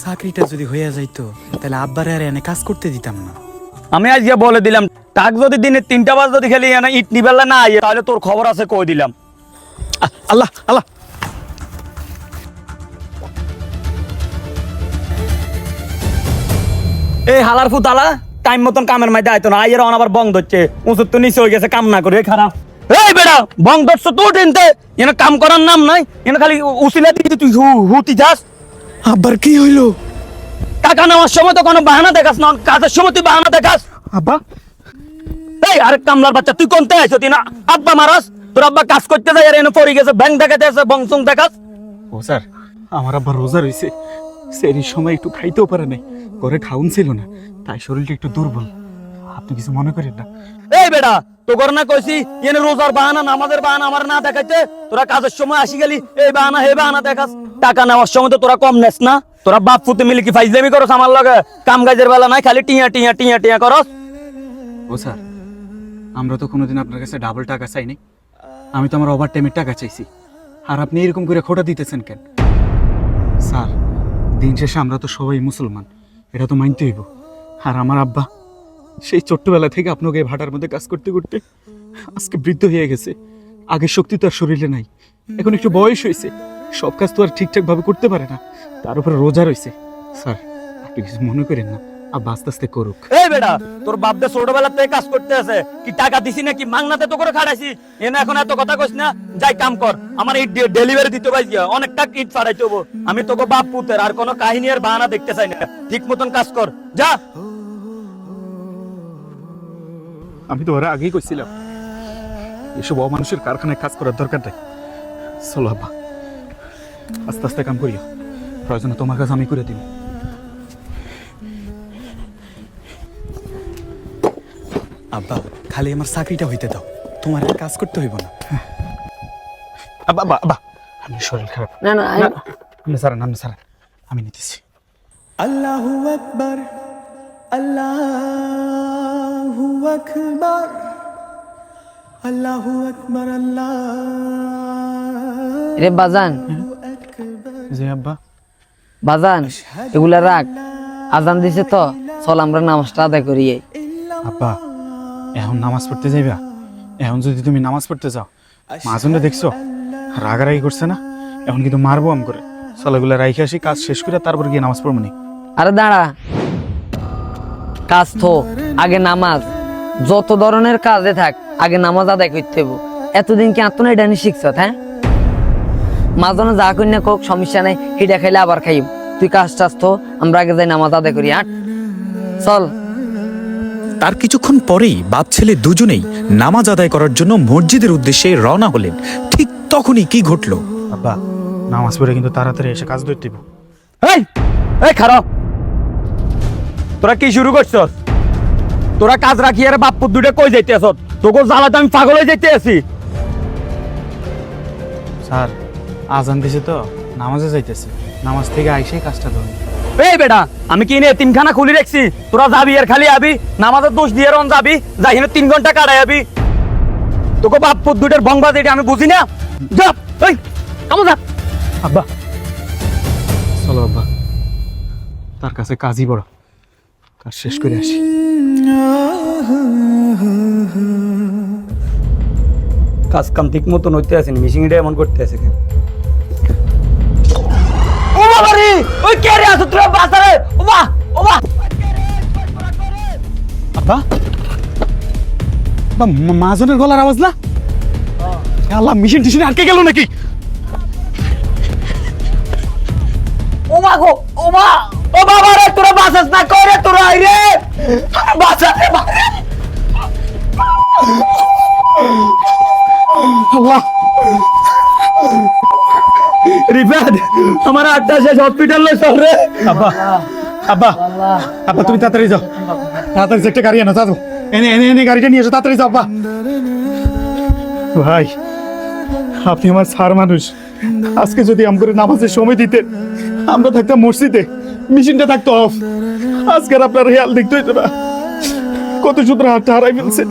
চাকরিটা যদি হইয়া যাইতো তাহলে আব্বারে আর এনে কাজ করতে দিতাম না। আমি আজকে বলে দিলাম টাক যদি দিনে তিনটা বাজ যদি খেলি না ইট নিবেলা না আইয়ে তাহলে তোর খবর আছে কই দিলাম। আল্লাহ আল্লাহ। এই হালার ফুতালা টাইম মতন কামের মাঝে আইতো না আইয়ের অনাবার বং ধরছে উঁচুর তো নিচে হয়ে গেছে কাম না করে খারাপ। এই বেড়া বং ধরছ তুই টেনতে এনে কাম করার নাম নাই এনে খালি উসিলা দিতে তুই হুতি যাস। আব্বার কি হইল? টাকা নেওয়ার সময় তো কোনো বাহানা দেখাস না কাজের সময় তুই বাহানা দেখাস। আব্বা। এই আরে কামলার বাচ্চা তুই কোনতে আইছো তুই না আব্বা মারাস তোর আব্বা কাজ করতে যায় আর এনে পড়ে গেছে ব্যাংক দেখাতে আছে বংসং দেখাস। ও স্যার আমার আব্বা রোজা রইছে। সেই সময় একটু খাইতেও পারে নাই ঘরে খাউন ছিল না তাই শরীরটা একটু দুর্বল। আপনি কিছু মনে করেন না। এই বেটা তো কর না কইছি এনে রোজার বাহানা নামাজের বাহানা আমার না দেখাইতে। তোরা কাজের সময় আসি গেলি এই বাহানা হে বাহানা দেখাস। টাকা নেওয়ার সময় তো তোরা কম নেস না। তোরা বাপ ফুতে মিলি কি ফাইজলামি করস আমার লগে? কাম কাজের বেলা নাই খালি টিয়া টিয়া টিয়া টিয়া করস। ও স্যার আমরা তো কোনোদিন আপনার কাছে ডাবল টাকা চাইনি। আমি তো আমার ওভার টাইমের টাকা চাইছি। আর আপনি এরকম করে খোটা দিতেছেন কেন? স্যার দিন শেষে আমরা তো সবাই মুসলমান। এটা তো মানতে হইব। আর আমার আব্বা সেই ছোট্টবেলা থেকে আপনাকে এই ভাটার মধ্যে কাজ করতে করতে আজকে বৃদ্ধ হয়ে গেছে। আগের শক্তি তো আর শরীরে নাই। এখন একটু বয়স হয়েছে। সব কাজ তো আর ঠিকঠাক ভাবে করতে পারে না। তার উপরে রোজা রয়েছে। স্যার, আপনি কিছু মনে করেন না। আব্বা আস্তে করুক। এই বেটা, তোর ছোটবেলা কাজ করতে আছে, কি টাকা দিছি নাকি মাংনাতে তো করে খাড়াইছি? এনে এখন এত কথা কইস না, যাই কাম কর। আমার এই ডেলিভারি দিতে পাইছি অনেক টাকা ইট ফাড়াইতে হব আমি তোকে বাপ পুতের, আর কোনো কাহিনী আর বাহানা দেখতে চাই না। ঠিক মতন কাজ কর। যা! আমি তো ওরা আগেই কইছিলাম। এসব অমানুষের কারখানায় কাজ করার দরকার নেই। চলো আব্বা আস্তে আস্তে কাম করিও। প্রয়োজনে তোমার কাছে আমি করে দিব আব্বা খালি আমার চাকরিটা হইতে দাও। তোমার আর কাজ করতে হইব না। আব্বা আব্বা আব্বা আমি শরীর খারাপ। না না না আপনি সারান আপনি সারান। আমি নিতেছি। আল্লাহু আকবার আল্লাহু। আকবার আল্লাহু আকবার আল্লাহ রে বাজান। জি আব্বা। বাজান এগুলা রাখ। আজান দিছে তো। চল আমরা নামাজটা আদায় করি। আব্বা এখন নামাজ পড়তে যাইবা? এখন যদি তুমি নামাজ পড়তে যাও মাজনটা দেখছ? রাগারাগি করছে না? এখন কিন্তু মারবো আম করে। চলাগুলা রাইখে আসি কাজ শেষ করে তারপর গিয়ে নামাজ পড়ব নি। আরে দাঁড়া। কাজ তো আগে নামাজ। যত ধরনের কাজে থাক আগে নামাজ আদায় করতে হইব। এতদিন কি আত্ম এটা নি শিখছ হ্যাঁ? মাজনে যা করি না কোক সমস্যা নাই হিডা খাইলে আবার খাইব। তুই কাজ টাজ তো আমরা আগে যাই নামাজ আদায় করি হাট চল। তার কিছুক্ষণ পরেই বাপ ছেলে দুজনেই নামাজ আদায় করার জন্য মসজিদের উদ্দেশ্যে রওনা হলেন। ঠিক তখনই কি ঘটল? আব্বা নামাজ পড়ে কিন্তু তাড়াতাড়ি এসে কাজ ধরতে এই এই খারাপ। তোরা কি শুরু করছস? তোরা কাজ রাখি আর বাপ পুত দুটো কই যাইতে আসত তোকে জ্বালাতে আমি পাগল হয়ে যাইতে আছি স্যার আজান দিছে তো নামাজে যাইতেছে। নামাজ থেকে আইসে কাজটা ধরুন। এই বেটা আমি কি নে তিনখানা খুলি রাখছি? তোরা যাবি আর খালি আবি নামাজের দোষ দিয়ে রন যাবি যাই না তিন ঘণ্টা কাটাই আবি। তোকে বাপ পুত দুটোর বংবাদ এটা আমি বুঝি না? যা এই কেমন যা। আব্বা চলো আব্বা। তার কাছে কাজই বড়। কাজ শেষ করে আসি। কাজ কাম ঠিক মতন হইতে এমন করতে আছে কেন? মাজনের গলার আওয়াজ না? আল্লাহ, মিশন টিশনে আটকে গেল নাকি? ও মা গো, ও মা। ও বাবা রে, তোরা বাসাস না করে তোরা? আই রে! বাসা রে আমার শেষ হসপিটাল রে। আব্বা আব্বা আব্বা, তুমি তাড়াতাড়ি যাও। তাড়াতাড়ি একটা গাড়ি আনো যাও এনে এনে এনে গাড়িটা নিয়ে এসো, তাড়াতাড়ি যাও, আব্বা। ভাই, আপনি আমার সার মানুষ। আজকে যদি আম করে নামাজের সময় দিতেন, আমরা থাকতাম মসজিদে। মেশিনটা থাকতো অফ আজকে আপনার হেয়াল দেখতে হইতো না। কত সূত্র হাতটা হারাই ফেলছে।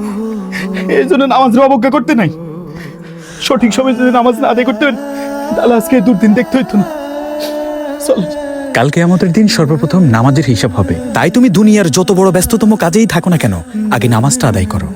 এই জন্য নামাজের অবজ্ঞা করতে নাই। সঠিক সময় যদি নামাজ না আদায় করতেন তাহলে আজকে দুর্দিন দেখতে হইতো না। চল। কালকে আমাদের দিন সর্বপ্রথম নামাজের হিসাব হবে। তাই তুমি দুনিয়ার যত বড় ব্যস্ততম কাজেই থাকো না কেন, আগে নামাজটা আদায় করো।